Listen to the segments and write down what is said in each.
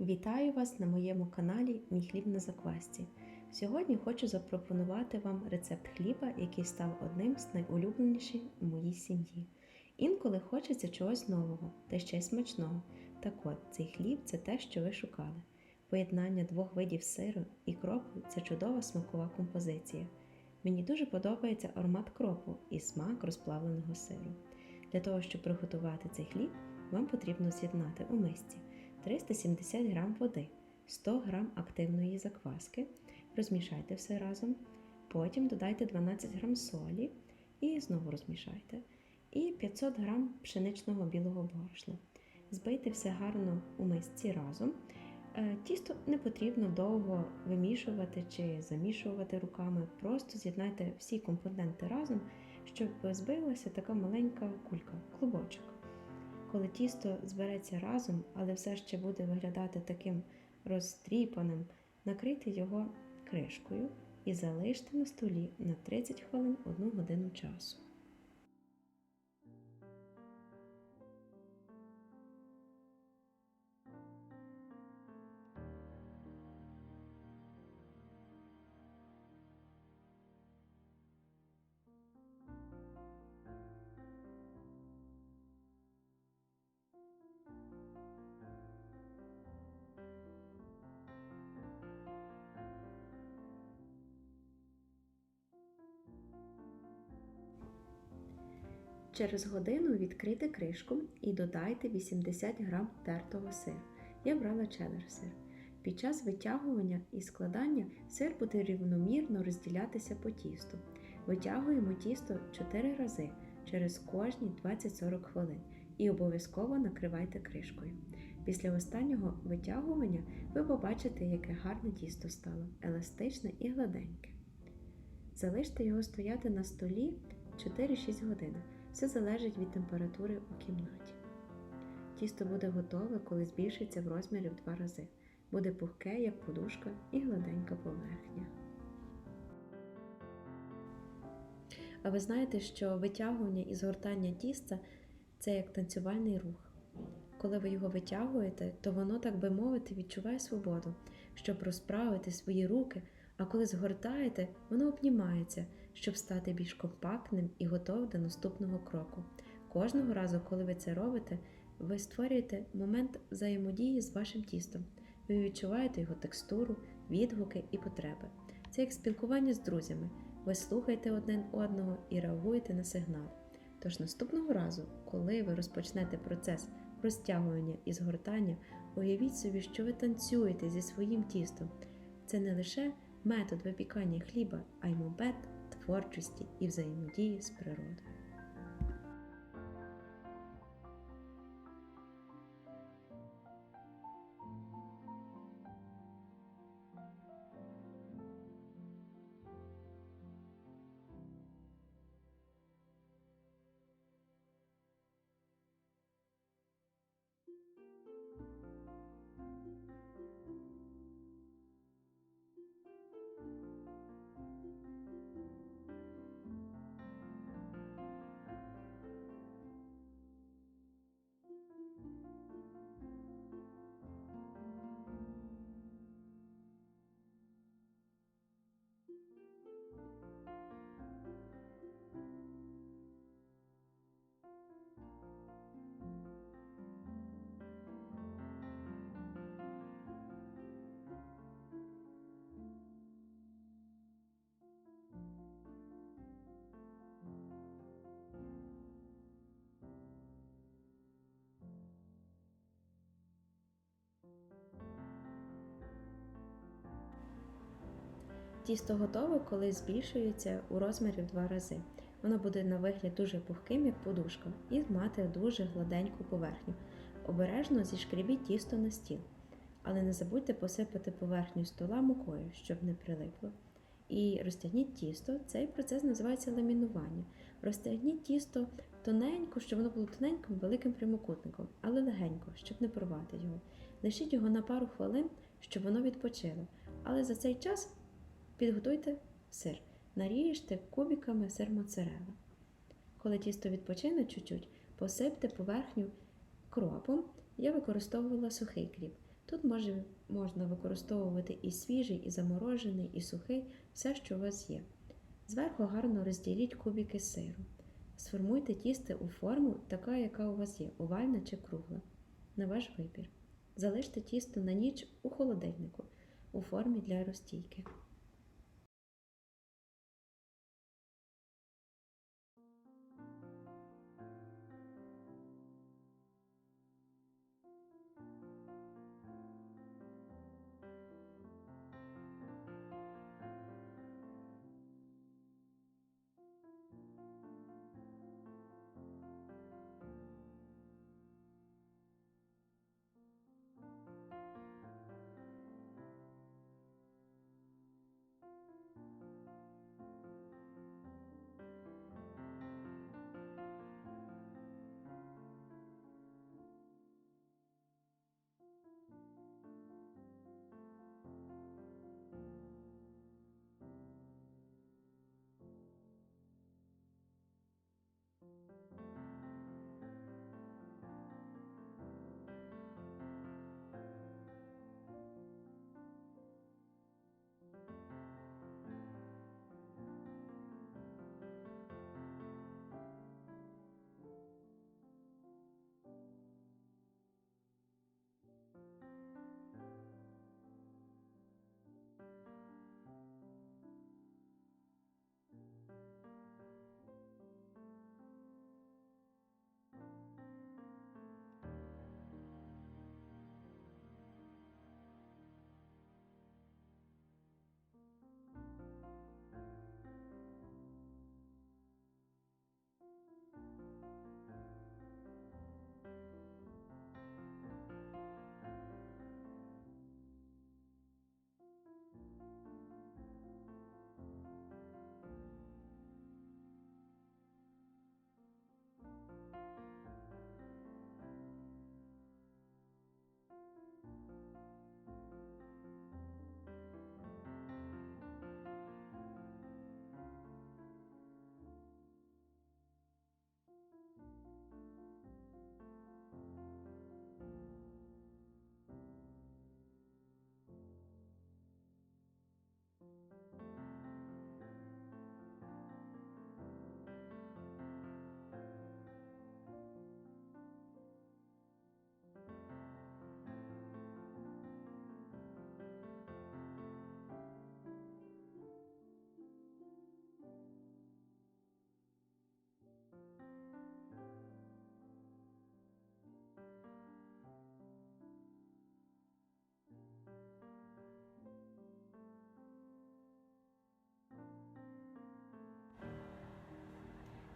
Вітаю вас на моєму каналі Мій хліб на заквасці. Сьогодні хочу запропонувати вам рецепт хліба, який став одним з найулюбленіших у моїй сім'ї. Інколи хочеться чогось нового та ще й смачного. Так от, цей хліб це те, що ви шукали. Поєднання двох видів сиру і кропу це чудова смакова композиція. Мені дуже подобається аромат кропу і смак розплавленого сиру. Для того, щоб приготувати цей хліб, вам потрібно з'єднати у мисці 370 г води, 100 г активної закваски, розмішайте все разом, потім додайте 12 г солі і знову розмішайте. І 500 г пшеничного білого борошна. Збийте все гарно у мисці разом. Е, Тісто не потрібно довго вимішувати чи замішувати руками, просто з'єднайте всі компоненти разом, щоб збилася така маленька кулька, клубочок. Коли тісто збереться разом, але все ще буде виглядати таким розтріпаним, накрийте його кришкою і залиште на столі на 30 хвилин 1 годину часу. Через годину відкрийте кришку і додайте 80 г тертого сиру. Я брала чеддер сир. Під час витягування і складання сир буде рівномірно розділятися по тісту. Витягуємо тісто 4 рази через кожні 20-40 хвилин і обов'язково накривайте кришкою. Після останнього витягування ви побачите, яке гарне тісто стало, еластичне і гладеньке. Залиште його стояти на столі 4-6 годин. Все залежить від температури у кімнаті. Тісто буде готове, коли збільшиться в розмірі в два рази. Буде пухке, як подушка, і гладенька поверхня. А ви знаєте, що витягування і згортання тіста це як танцювальний рух. Коли ви його витягуєте, то воно, так би мовити, відчуває свободу, щоб розправити свої руки, а коли згортаєте, воно обнімається, щоб стати більш компактним і готовим до наступного кроку. Кожного разу, коли ви це робите, ви створюєте момент взаємодії з вашим тістом. Ви відчуваєте його текстуру, відгуки і потреби. Це як спілкування з друзями. Ви слухаєте один одного і реагуєте на сигнал. Тож наступного разу, коли ви розпочнете процес розтягування і згортання, уявіть собі, що ви танцюєте зі своїм тістом. Це не лише метод випікання хліба, а й момент творчості і взаємодії з природою. Тісто готове, коли збільшується у розмірі в два рази. Воно буде на вигляд дуже пухким, як подушка, і мати дуже гладеньку поверхню. Обережно зішкрібіть тісто на стіл. Але не забудьте посипати поверхню стола мукою, щоб не прилипло. І розтягніть тісто. Цей процес називається ламінування. Розтягніть тісто тоненько, щоб воно було тоненьким великим прямокутником, але легенько, щоб не порвати його. Лишіть його на пару хвилин, щоб воно відпочило. Але за цей час Підготуйте сир. Наріжте кубиками сир моцарелла. Коли тісто відпочине чуть-чуть, посипте поверхню кропом. Я використовувала сухий кріп. Тут може, можна використовувати і свіжий, і заморожений, і сухий, все, що у вас є. Зверху гарно розділіть кубики сиру. Сформуйте тісто у форму, така, яка у вас є, овальна чи кругла, на ваш вибір. Залиште тісто на ніч у холодильнику у формі для розстійки.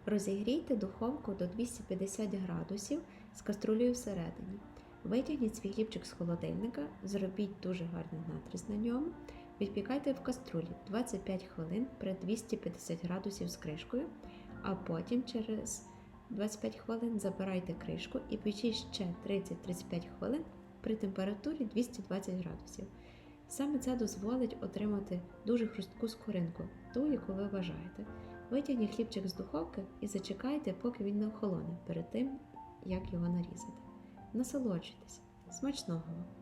Розігрійте духовку до 250 градусів з каструлею всередині. Витягніть свій хлібчик з холодильника, зробіть дуже гарний натріз на ньому. Відпікайте в каструлі 25 хвилин при 250 градусів з кришкою, а потім через 25 хвилин забирайте кришку і печіть ще 30-35 хвилин при температурі 220 градусів. Саме це дозволить отримати дуже хрустку скоринку, ту, яку ви бажаєте. Витягніть хлібчик з духовки і зачекайте, поки він не охолоне перед тим, як його нарізати. Насолоджуйтесь. Смачного! вам!